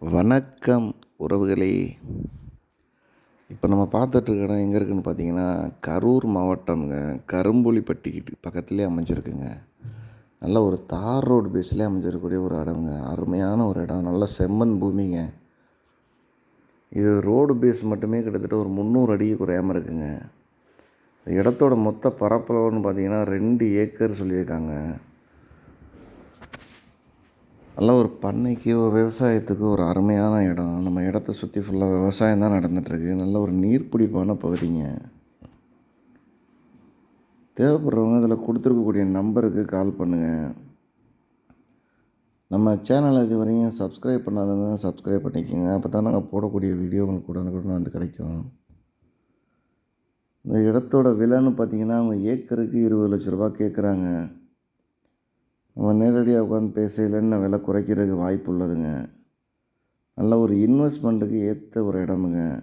வணக்கம் உறவுகளே. இப்போ நம்ம பார்த்துட்ருக்க இடம் எங்கே இருக்குதுன்னு பார்த்தீங்கன்னா கரூர் மாவட்டம்ங்க. கரும்புலிப்பட்டிக்கு பக்கத்துலேயே அமைஞ்சிருக்குங்க. நல்ல ஒரு தார் ரோடு பேஸ்லேயே அமைஞ்சிருக்கக்கூடிய ஒரு இடம்ங்க. அருமையான ஒரு இடம். நல்ல செம்மண் பூமிங்க. இது ரோடு பேஸ் மட்டுமே கிட்டத்தட்ட ஒரு முந்நூறு அடிக்கு குறையாமல் இருக்குங்க. இடத்தோட மொத்த பரப்பளவுன்னு பார்த்தீங்கன்னா ரெண்டு ஏக்கர் சொல்லியிருக்காங்க. நல்ல ஒரு பண்ணைக்கு ஒரு விவசாயத்துக்கு ஒரு அருமையான இடம். நம்ம இடத்த சுற்றி ஃபுல்லாக விவசாயம் தான் நடந்துகிட்ருக்கு நல்ல ஒரு நீர்ப்பிடிப்பான பகுதிங்க. தேவைப்படுறவங்க இதில் கொடுத்துருக்கக்கூடிய நம்பருக்கு கால் பண்ணுங்கள் நம்ம சேனலை இது வரையும் சப்ஸ்கிரைப் பண்ணாதவங்க சப்ஸ்கிரைப் பண்ணிக்கோங்க. அப்போ தான் நாங்கள் போடக்கூடிய வீடியோ உங்களுக்கு உடனுக்குடன் வந்து கிடைக்கும். இந்த இடத்தோட விலைன்னு பார்த்தீங்கன்னா அவங்க ஏக்கருக்கு இருபது லட்ச ரூபா கேட்குறாங்க நம்ம நேரடியாக உட்காந்து பேசையில் விலை குறைக்கிறதுக்கு வாய்ப்பு உள்ளதுங்க. நல்ல ஒரு இன்வெஸ்ட்மெண்ட்டுக்கு ஏற்ற ஒரு இடமுங்க.